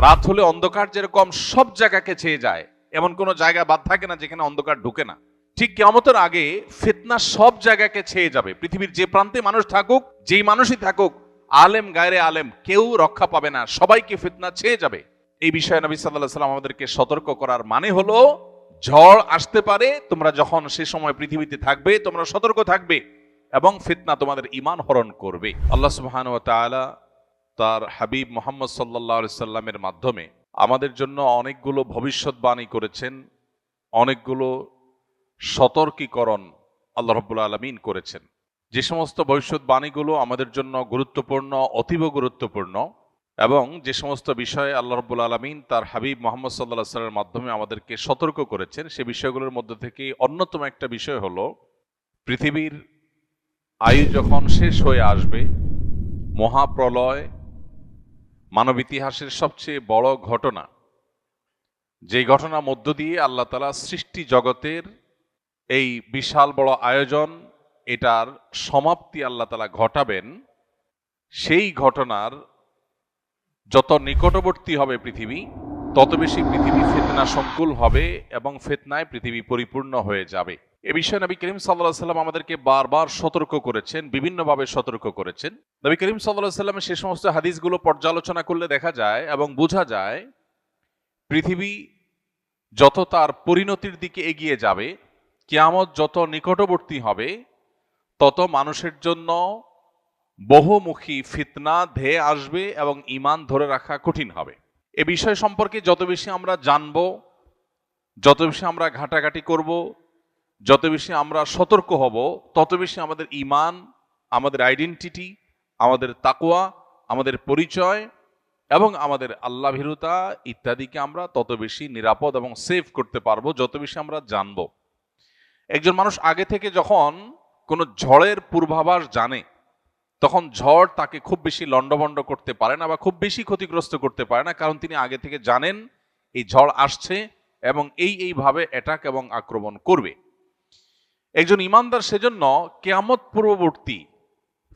রাত হলে অন্ধকার যেরকম সব জায়গাকে ছেয়ে যায়, এমন কোনো জায়গা বাদ থাকে না যেখানে অন্ধকার ঢুকে না। ঠিক কেমতের আগে ফিতনা সব জায়গাকে ছেয়ে যাবে। পৃথিবীর যে প্রান্তে মানুষ থাকুক, যেই মানুষই থাকুক, আলেম গায়রে আলেম কেউ রক্ষা পাবে না, সবাইকে ফিতনা ছেয়ে যাবে। এই বিষয়ে নবী সাল্লাহ সাল্লাম আমাদেরকে সতর্ক করার মানে হলো, ঝড় আসতে পারে, তোমরা যখন সে সময় পৃথিবীতে থাকবে, তোমরা সতর্ক থাকবে এবং ফিতনা তোমাদের ইমান হরণ করবে। আল্লাহ সুবহান তার হাবিব মোহাম্মদ সাল্লাহ সাল্লামের মাধ্যমে আমাদের জন্য অনেকগুলো ভবিষ্যৎবাণী করেছেন, অনেকগুলো সতর্কীকরণ আল্লাহ রব্বুল আলমিন করেছেন। যে সমস্ত ভবিষ্যৎবাণীগুলো আমাদের জন্য গুরুত্বপূর্ণ, অতীব গুরুত্বপূর্ণ এবং যে সমস্ত বিষয়ে আল্লাহ রব্বুল আলমিন তার হাবিব মোহাম্মদ সাল্লাহ সাল্লামের মাধ্যমে আমাদেরকে সতর্ক করেছেন, সে বিষয়গুলোর মধ্যে থেকে অন্যতম একটা বিষয় হল, পৃথিবীর আয়ু যখন শেষ হয়ে আসবে, মহাপ্রলয় মানব ইতিহাসের সবচেয়ে বড় ঘটনা। যে ঘটনা মধ্য দিয়ে আল্লাহ তালা সৃষ্টি জগতের এই বিশাল বড় আয়োজন, এটার সমাপ্তি আল্লাহ তালা ঘটাবেন, সেই ঘটনার যত নিকটবর্তী হবে পৃথিবী, তত বেশি পৃথিবী ফেতনা সংকুল হবে এবং ফেতনায় পৃথিবী পরিপূর্ণ হয়ে যাবে। এ বিষয়ে নবী করিম সাল্লাহ সাল্লাম আমাদেরকে বারবার সতর্ক করেছেন, বিভিন্নভাবে সতর্ক করেছেন। নবী করিম সাল্লাহ সাল্লামের সে সমস্ত হাদিসগুলো পর্যালোচনা করলে দেখা যায় এবং বোঝা যায়, পৃথিবী যত তার পরিণতির দিকে এগিয়ে যাবে, কিয়ামত যত নিকটবর্তী হবে, তত মানুষের জন্য বহুমুখী ফিতনা, ধেয়ে আসবে এবং ইমান ধরে রাখা কঠিন হবে। এ বিষয় সম্পর্কে যত বেশি আমরা জানব, যত বেশি আমরা ঘাটাঘাটি করব যত বেশি আমরা সতর্ক হব, তত বেশি আমাদের ইমান, আমাদের আইডেন্টিটি আমাদের তাকুয়া আমাদের পরিচয় এবং আমাদের আল্লাহ ভীরুতা ইত্যাদিকে আমরা তত বেশি নিরাপদ এবং সেভ করতে পারব, যত বেশি আমরা জানব। একজন মানুষ আগে থেকে যখন কোনো ঝড়ের পূর্বাভাস জানে, তখন ঝড় তাকে খুব বেশি লণ্ডভণ্ড করতে পারে না বা খুব বেশি ক্ষতিগ্রস্ত করতে পারে না, কারণ তিনি আগে থেকে জানেন এই ঝড় আসছে এবং এই এইভাবে অ্যাটাক এবং আক্রমণ করবে। একজন ইমানদার সেজন্য কেয়ামত পূর্ববর্তী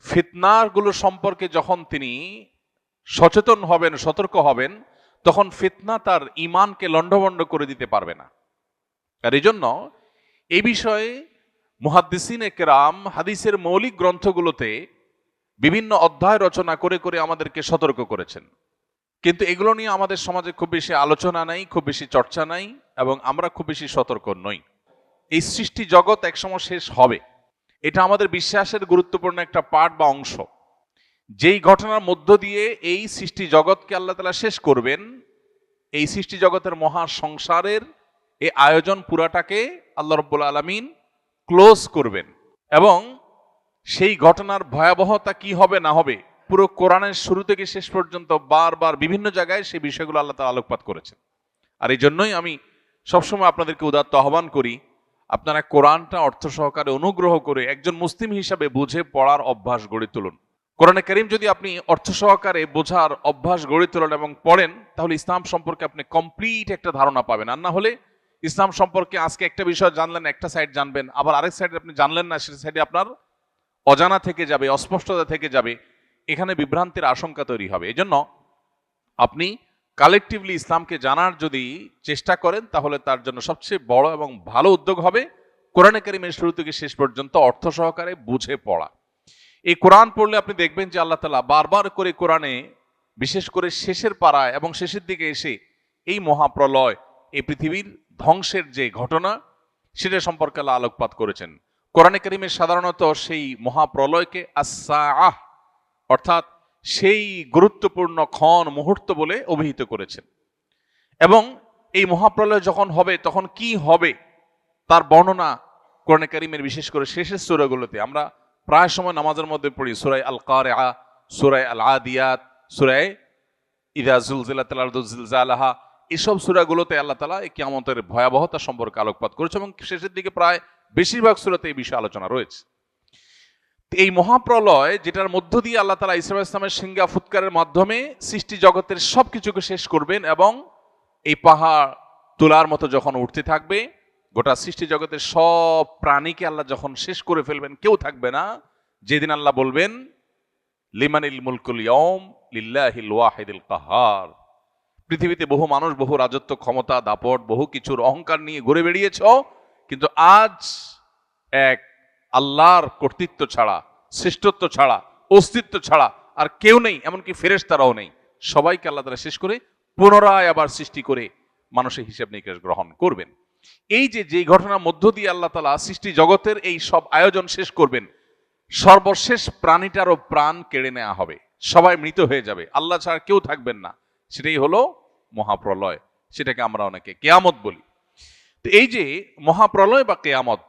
ফিতনারগুলো সম্পর্কে যখন তিনি সচেতন হবেন, সতর্ক হবেন, তখন ফিতনা তার ইমানকে লণ্ডভণ্ড করে দিতে পারবে না। আর এই জন্য এই বিষয়ে মুহাদ্দিসিন একরাম হাদিসের মৌলিক গ্রন্থগুলোতে বিভিন্ন অধ্যায় রচনা করে করে আমাদেরকে সতর্ক করেছেন। কিন্তু এগুলো নিয়ে আমাদের সমাজে খুব বেশি আলোচনা নাই, খুব বেশি চর্চা নাই এবং আমরা খুব বেশি সতর্ক নই। এই সৃষ্টি জগৎ একসময় শেষ হবে। এটা আমাদের বিশ্বাসের গুরুত্বপূর্ণ একটা পার্ট বা অংশ। যেই ঘটনার মধ্য দিয়ে এই সৃষ্টি জগৎকে আল্লাহ তালা শেষ করবেন, এই সৃষ্টি জগতের মহা সংসারের এই আয়োজন পুরাটাকে আল্লাহ রব্বুল আলমিন ক্লোজ করবেন এবং সেই ঘটনার ভয়াবহতা কি হবে, না হবে, পুরো কোরআনের শুরু থেকে শেষ পর্যন্ত বারবার বিভিন্ন জায়গায় সেই বিষয়গুলো আল্লাহ তালা আলোকপাত করেছেন। আর এই জন্যই আমি সবসময় আপনাদেরকে উদাত্ত আহ্বান করি আপনারা কোরআনটা অর্থ সহকারে অনুগ্রহ করে একজন মুসলিম হিসাবে বুঝে পড়ার অভ্যাস গড়ে তুলুন। কোরআনে করিম যদি আপনি অর্থ সহকারে বোঝার অভ্যাস গড়ে তোলেন এবং পড়েন, তাহলে ইসলাম সম্পর্কে আপনি কমপ্লিট একটা ধারণা পাবেন। আর না হলে ইসলাম সম্পর্কে আজকে একটা বিষয় জানলেন, একটা সাইড জানবেন, আবার আরেক সাইডে আপনি জানলেন না সেটা সাইডে আপনার অজানা থেকে যাবে, অস্পষ্টতা থেকে যাবে। এখানে বিভ্রান্তির আশঙ্কা তৈরি হবে। এজন্য আপনি কালেকটিভলি ইসলামকে জানার যদি চেষ্টা করেন, তাহলে তার জন্য সবচেয়ে বড় এবং ভালো উদ্যোগ হবে কোরআনে কারিমের শুরু থেকে শেষ পর্যন্ত অর্থ সহকারে বুঝে পড়া। এই কোরআন পড়লে আপনি দেখবেন যে আল্লাহ তালা বারবার করে কোরআনে, বিশেষ করে শেষের পাড়ায় এবং শেষের দিকে এসে এই মহাপ্রলয়, এই পৃথিবীর ধ্বংসের যে ঘটনা, সেটা সম্পর্কে আল্লাহ আলোকপাত করেছেন। কোরআনে করিমের সাধারণত সেই মহাপ্রলয়কে আহ অর্থাৎ সেই গুরুত্বপূর্ণ ক্ষণ, মুহূর্ত বলে অভিহিত করেছেন। এবং এই মহাপ্রলয় যখন হবে, তখন কি হবে তার বর্ণনা কোরআনে করিমের বিশেষ করে শেষের সুরাগুলোতে আমরা প্রায় সময় নামাজের মধ্যে পড়ি। সুরাই আল কারে আ সুরাই আল আদিয়াত সুরাই ইদা জুলজিলাহা, এসব সুরাগুলোতে আল্লাহ তালা এই কিয়ামতের ভয়াবহতা সম্পর্কে আলোকপাত করেছে এবং শেষের দিকে প্রায় বেশিরভাগ সুরাতে এই বিষয়ে আলোচনা রয়েছে। এই মহাপ্রলয় যেটার মধ্য দিয়ে আল্লাহ তালা ইসলাম ইসলামের সিঙ্গা ফুৎকারের মাধ্যমে সৃষ্টি জগতের সব কিছুকে শেষ করবেন এবং এই পাহাড় তোলার মতো যখন উঠতে থাকবে, গোটা সৃষ্টি জগতের সব প্রাণীকে আল্লাহ যখন শেষ করে ফেলবেন, কেউ থাকবে না। যেদিন আল্লাহ বলবেন, লিমানিল মুলকুল ইয়ম লিল্লাহিল ওয়াহিদুল কাহার। পৃথিবীতে বহু মানুষ, বহু রাজত্ব ক্ষমতা, দাপট, বহু কিছুর অহংকার নিয়ে ঘুরে বেড়িয়েছ, কিন্তু আজ এক আল্লাহর কর্তৃত্ব ছাড়া, শ্রেষ্ঠত্ব ছাড়া, অস্তিত্ব ছাড়া আর কেউ নেই, এমনকি ফেরেস তারাও নেই। সবাইকে আল্লাহ তারা শেষ করে পুনরায় আবার সৃষ্টি করে মানুষের হিসাব নিকাশ গ্রহণ করবেন। এই যে যে ঘটনার মধ্য দিয়ে আল্লাহ তালা সৃষ্টি জগতের এই সব আয়োজন শেষ করবেন, সর্বশেষ প্রাণীটারও প্রাণ কেড়ে নেওয়া হবে। সবাই মৃত হয়ে যাবে। আল্লাহ ছাড়া কেউ থাকবেন না। সেটাই হলো মহাপ্রলয়। সেটাকে আমরা অনেকে কেয়ামত বলি। তো এই যে, মহাপ্রলয় বা কেয়ামত,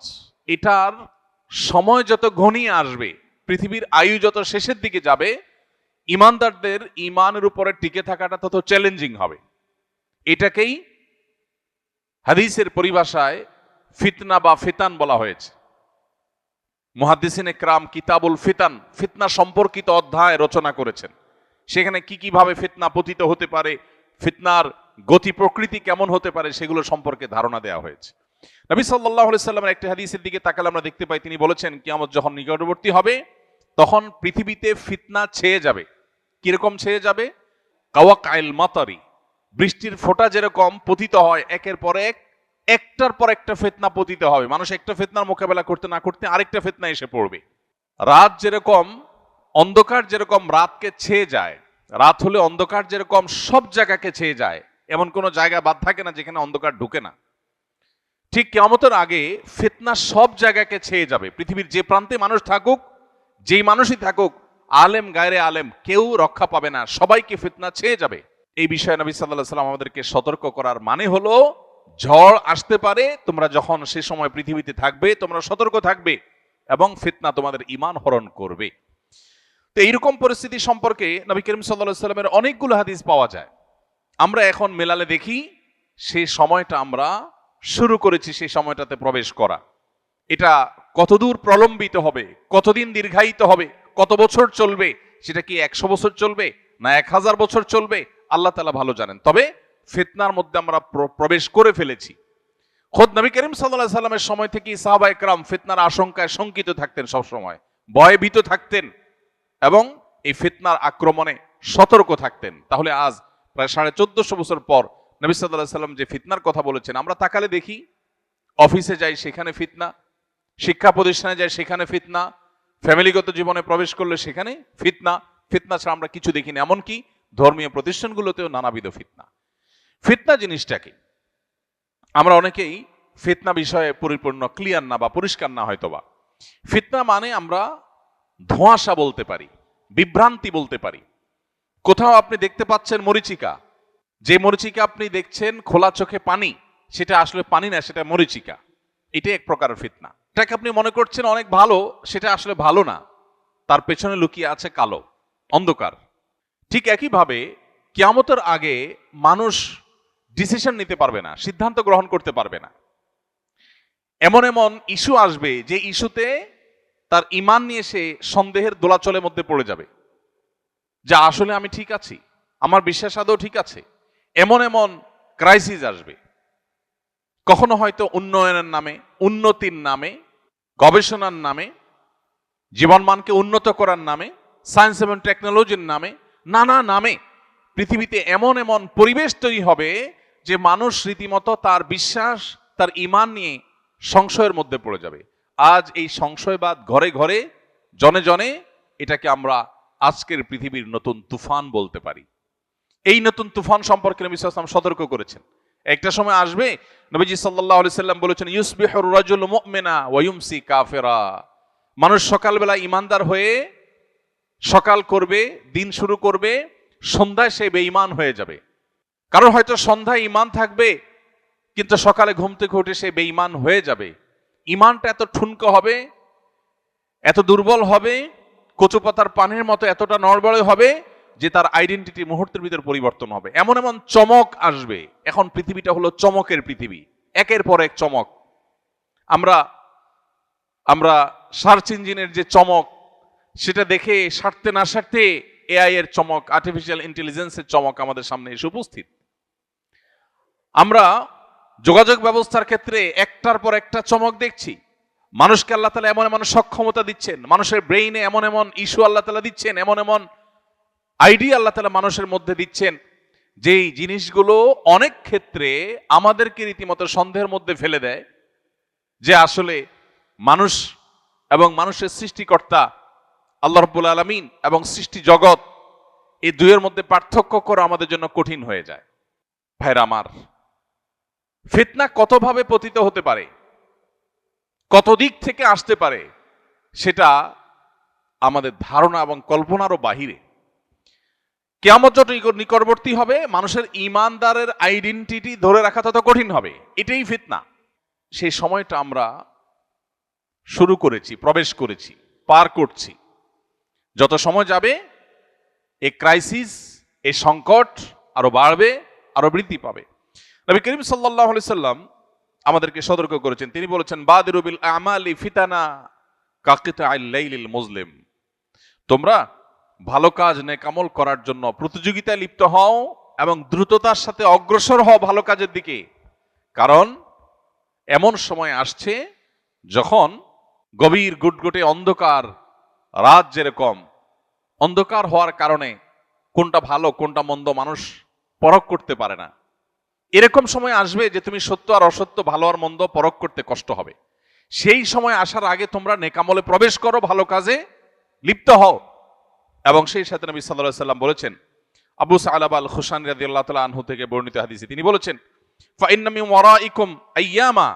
এটার সময় যত ঘনিয়ে আসবে, পৃথিবীর আয়ু যত শেষের দিকে যাবে, ইমানদারদের ইমানের উপরে টিকে থাকাটা তত চ্যালেঞ্জিং হবে। এটাকেই হাদিসের পরিভাষায় ফিতনা বা ফিতান বলা হয়েছে। মুহাদ্দিসিনে ক্রাম কিতাবুল ফিতান, ফিতনা সম্পর্কিত অধ্যায় রচনা করেছেন। সেখানে কি কীভাবে ফিতনা পতিত হতে পারে, ফিতনার গতি প্রকৃতি কেমন হতে পারে, সেগুলো সম্পর্কে ধারণা দেওয়া হয়েছে। নবী সাল্লাহ সাল্লামের একটি হাদিসের দিকে তাকালে আমরা দেখতে পাই, তিনি বলেছেন, কিয়ামত যখন নিকটবর্তী হবে, তখন পৃথিবীতে ফিতনা ছেয়ে যাবে। কীরকম ছেয়ে যাবে? কাওয়া কাইল মাতারি। বৃষ্টির ফোঁটা যেরকম পতিত হয়, একের পর এক, একটার পর একটা ফেতনা পতিত হবে। মানুষ একটা ফেতনার মোকাবেলা করতে না করতে আরেকটা ফেতনা এসে পড়বে। রাত যেরকম, অন্ধকার যেরকম রাতকে ছেয়ে যায়, রাত হলে অন্ধকার যেরকম সব জায়গাকে ছেয়ে যায়, এমন কোনো জায়গা বাদ থাকে না যেখানে অন্ধকার ঢুকে না। ঠিক কেমতের আগে ফিতনা সব জায়গাকে ছেয়ে যাবে। পৃথিবীর যে প্রান্তে মানুষ থাকুক, যেই মানুষই থাকুক, আলেম গায়রে আলেম, কেউ রক্ষা পাবে না, সবাইকে ফিতনা ছেয়ে যাবে। এই বিষয়ে নবী সাল্লাহ সাল্লাম আমাদেরকে সতর্ক করার মানে হলো, ঝড় আসতে পারে, তোমরা যখন সে সময় পৃথিবীতে থাকবে, তোমরা সতর্ক থাকবে এবং ফিতনা তোমাদের ইমান হরণ করবে। তো এইরকম পরিস্থিতি সম্পর্কে নবী করিম সাল্লাহ সাল্লামের অনেকগুলো হাদিস পাওয়া যায়। আমরা এখন মেলালে দেখি সেই সময়টা আমরা শুরু করেছি সেই সময়টাতে প্রবেশ করা। এটা কতদূর প্রলম্বিত হবে? কতদিন দীর্ঘায়িত হবে? কত বছর চলবে? সেটা কি একশো বছর চলবে না এক হাজার বছর চলবে? আল্লাহ তালা ভালো জানেন। তবে ফিতনার মধ্যে আমরা প্রবেশ করে ফেলেছি। খোদ নবী করিম সাল্লাহ সাল্লামের সময় থেকে সাহাবা একরাম ফিতনার আশঙ্কায় শঙ্কিত থাকতেন সবসময়। ভয়ে ভীত থাকতেন এবং এই ফিতনার আক্রমণে সতর্ক থাকতেন। তাহলে আজ প্রায় সাড়ে চোদ্দশো বছর পর নবী সাল্লাহ সাল্লাম যে ফিতনার কথা বলেছেন, আমরা তাকালে দেখি, অফিসে যাই সেখানে ফিতনা, শিক্ষা প্রতিষ্ঠানে যাই সেখানে ফিতনা, ফ্যামিলিগত জীবনে প্রবেশ করলে সেখানে ফিতনা ফিতনা ছাড়া আমরা কিছু দেখি না এমনকি ধর্মীয় প্রতিষ্ঠানগুলোতেও নানাবিধ ফিতনা। ফিতনা জিনিসটা কি? আমরা অনেকেই ফিতনা বিষয়ে পরিপূর্ণ ক্লিয়ার না বা পরিষ্কার না হয়তোবা। ফিতনা মানে আমরা ধোঁয়াশা বলতে পারি, বিভ্রান্তি বলতে পারি। কোথাও আপনি দেখতে পাচ্ছেন মরিচিকা যে মরিচিকা আপনি দেখছেন, খোলা চোখে পানি, সেটা আসলে পানি না, সেটা মরিচিকা। এটাই এক প্রকারের ফিতনা। এটাকে আপনি মনে করছেন অনেক ভালো, সেটা আসলে ভালো না। তার পেছনে লুকিয়ে আছে কালো, অন্ধকার। ঠিক একইভাবে, কিয়ামতের আগে মানুষ ডিসিশন নিতে পারবে না, সিদ্ধান্ত গ্রহণ করতে পারবে না। এমন এমন ইস্যু আসবে, যে ইস্যুতে তার ইমান নিয়ে সে সন্দেহের দোলাচলের মধ্যে পড়ে যাবে। যা আসলে আমি ঠিক আছি, আমার বিশ্বাস আদৌ ঠিক আছে। এমন এমন ক্রাইসিস আসবে। কখনো হয়তো উন্নয়নের নামে, উন্নতির নামে, গবেষণার নামে, জীবনমানকে উন্নত করার নামে সায়েন্স এবং টেকনোলজির নামে, নানা নামে পৃথিবীতে এমন এমন পরিবেশ তৈরি হবে যে মানুষ রীতিমতো তার বিশ্বাস, তার ইমান নিয়ে সংশয়ের মধ্যে পড়ে যাবে। আজ এই সংশয়বাদ ঘরে ঘরে, জনে জনে এটাকে আমরা আজকের পৃথিবীর নতুন তুফান বলতে পারি। এই নতুন তুফান সম্পর্কে নবী সাল্লাম সতর্ক করেছেন। একটা সময় আসবে, নবীজি আলাইহি সাল্লাম বলেছেন, ইউসবিহুর রাজুল মুমিনা ওয়া ইউমসি কাফেরা। মানুষ সকালবেলা ইমানদার হয়ে সকাল করবে, দিন শুরু করবে, সন্ধ্যায় সে বেঈমান হয়ে যাবে। কারণ হয়তো সন্ধ্যায় ইমান থাকবে, কিন্তু সকালে ঘুম থেকে উঠে সে বেঈমান হয়ে যাবে। ইমানটা এত ঠুনকো হবে, এত দুর্বল হবে, কচুপাতার পানের মতো এতটা নড়বড়ে হবে যে তার আইডেন্টিটি মুহূর্তের ভিতর পরিবর্তন হবে। এমন এমন চমক আসবে। এখন পৃথিবীটা হলো চমকের পৃথিবী। একের পর এক চমক। আমরা আমরা সার্চ ইঞ্জিনের যে চমক, সেটা দেখে সারতে না সারতে এআই এর চমক আর্টিফিশিয়াল ইন্টেলিজেন্সের চমক আমাদের সামনে এসে উপস্থিত। আমরা যোগাযোগ ব্যবস্থার ক্ষেত্রে একটার পর একটা চমক দেখছি। মানুষকে আল্লাহ তালা এমন এমন সক্ষমতা দিচ্ছেন। মানুষের ব্রেইনে এমন এমন ইস্যু আল্লাহ তালা দিচ্ছেন। এমন এমন আইডিয়া আল্লাহ তালা মানুষের মধ্যে দিচ্ছেন, যেই জিনিসগুলো অনেক ক্ষেত্রে আমাদেরকে রীতিমতো সন্দেহের মধ্যে ফেলে দেয়, যে আসলে মানুষ এবং মানুষের সৃষ্টিকর্তা আল্লাহ রব্বুল আলমিন এবং সৃষ্টি জগৎ, এই দুইয়ের মধ্যে পার্থক্য করা আমাদের জন্য কঠিন হয়ে যায়। ভাইরা আমার, ফিতনা কতভাবে পতিত হতে পারে কত দিক থেকে আসতে পারে, সেটা আমাদের ধারণা এবং কল্পনারও বাহিরে। কেমন যত নিক- নিকটবর্তী হবে, মানুষের ইমানদারের আইডেন্টিটি ধরে রাখা তত কঠিন হবে। এটাই ফিতনা। সেই সময়টা আমরা শুরু করেছি, প্রবেশ করেছি, পার করছি। যত সময় যাবে, এ ক্রাইসিস এ সংকট আরও বাড়বে, আরও বৃদ্ধি পাবে। নবী করিম সাল্লাহ সাল্লাম আমাদেরকে সতর্ক করেছেন। তিনি বলেছেন বাদিরুবিল আমালি ফিতানা কাকিত আইলাইলিল মুসলিম তোমরা ভালো কাজ নেকামল করার জন্য প্রতিযোগিতায় লিপ্ত হও এবং দ্রুততার সাথে অগ্রসর হও ভালো কাজের দিকে। কারণ এমন সময় আসছে যখন গভীর গুটগুটে অন্ধকার, রাত যেরকম। অন্ধকার হওয়ার কারণে কোনটা ভালো, কোনটা মন্দ মানুষ পরখ করতে পারে না। এরকম সময় আসবে যে তুমি সত্য আর অসত্য, ভালো আর মন্দ পরখ করতে কষ্ট হবে। সেই সময় আসার আগে তোমরা নেকামলে প্রবেশ করো ভালো কাজে, লিপ্ত হও। এবং সেই সাথে নবী সাল্লাহ সাল্লাম বলেছেন, আবু সালাব আল খুশান রাদি আল্লাহ তালা আনহু থেকে বর্ণিত হাদিসে তিনি বলেছেন ফাইন্নামি ওয়ারাইকুম আইয়ামা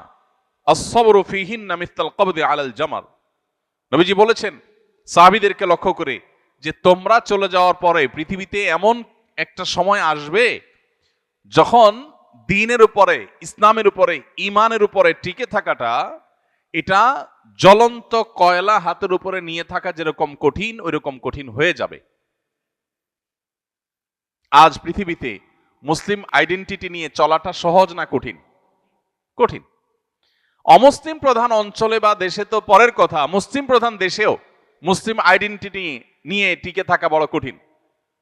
আসসাবরু ফিহিন্না মিথলাল কবদি আলাল জামাল। নবীজি বলেছেন, সাহাবীদেরকে লক্ষ্য করে যে তোমরা চলে যাওয়ার পরে পৃথিবীতে এমন একটা সময় আসবে যখন দিনের উপরে, ইসলামের উপরে ইমানের উপরে টিকে থাকাটা, এটা জ্বলন্ত কয়লা হাতের উপরে নিয়ে থাকা যেরকম কঠিন, ওইরকম কঠিন হয়ে যাবে। আজ পৃথিবীতে মুসলিম আইডেন্টিটি নিয়ে চলাটা সহজ না কঠিন? কঠিন। অমুসলিম প্রধান অঞ্চলে বা দেশে তো পরের কথা, মুসলিম প্রধান দেশেও মুসলিম আইডেন্টিটি নিয়ে টিকে থাকা বড় কঠিন।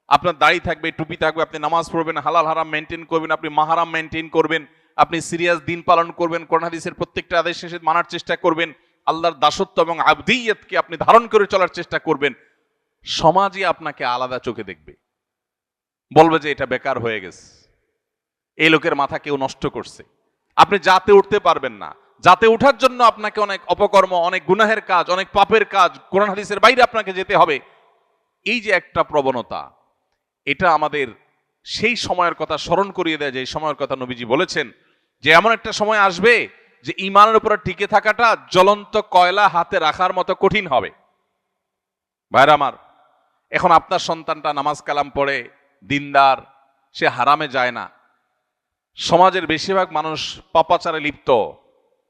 আপনার দাড়ি থাকবে, টুপি থাকবে, আপনি নামাজ পড়বেন, হালাল, হারাম মেনটেন করবেন, আপনি মাহারাম মেনটেন করবেন, আপনি সিরিয়াস দিন পালন করবেন, কোরআন হাদিসের প্রত্যেকটা আদেশ শেষে মানার চেষ্টা করবেন আল্লাহর দাসত্ব এবং আবদিয়তকে আপনি ধারণ করে চলার চেষ্টা করবেন, সমাজই আপনাকে আলাদা চোখে দেখবে। বলবে যে এটা বেকার হয়ে গেছে। এই লোকের মাথা কেউ নষ্ট করছে। আপনি যাতে উঠতে পারবেন না। যাতে ওঠার জন্য আপনাকে অনেক অপকর্ম, অনেক গুনাহের কাজ, অনেক পাপের কাজ, কোরআন হাদিসের বাইরে আপনাকে যেতে হবে। এই যে একটা প্রবণতা, এটা আমাদের সেই সময়ের কথা স্মরণ করিয়ে দেয়, যে সময়ের কথা নবীজি বলেছেন যে, এমন একটা সময় আসবে যে ইমানের উপরে টিকে থাকাটা জ্বলন্ত কয়লা হাতে রাখার মতো কঠিন হবে। ভাইরা আমার, এখন আপনার সন্তানটা নামাজ কালাম পড়ে, দিনদার, সে হারামে যায় না। সমাজের বেশিরভাগ মানুষ পাপাচারে লিপ্ত,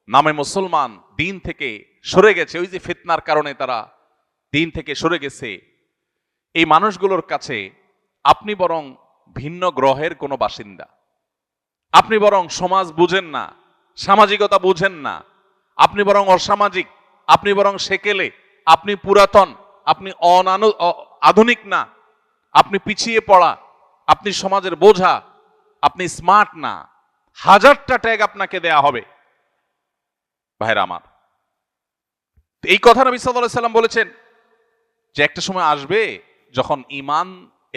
নামে মুসলমান, দিন থেকে সরে গেছে। ওই যে ফিতনার কারণে তারা দিন থেকে সরে গেছে। এই মানুষগুলোর কাছে আপনি বরং ভিন্ন গ্রহের কোনো বাসিন্দা। আপনি বরং সমাজ বুঝেন না সামাজিকতা বুঝেন না। আপনি বরং অসামাজিক, আপনি বরং সেকেলে, আপনি পুরাতন, আপনি অনানু আধুনিক না। আপনি পিছিয়ে পড়া, আপনি সমাজের বোঝা, আপনি স্মার্ট না। হাজারটা ট্যাগ আপনাকে দেয়া হবে। ভাইরা আমার এই কথা নবী আলাইহি সাল্লাম বলেছেন যে একটা সময় আসবে যখন ইমান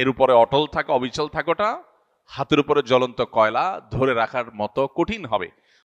এর উপরে অটল থাকা, অবিচল থাকাটা হাতের উপরে জ্বলন্ত কয়লা ধরে রাখার মতো কঠিন হবে।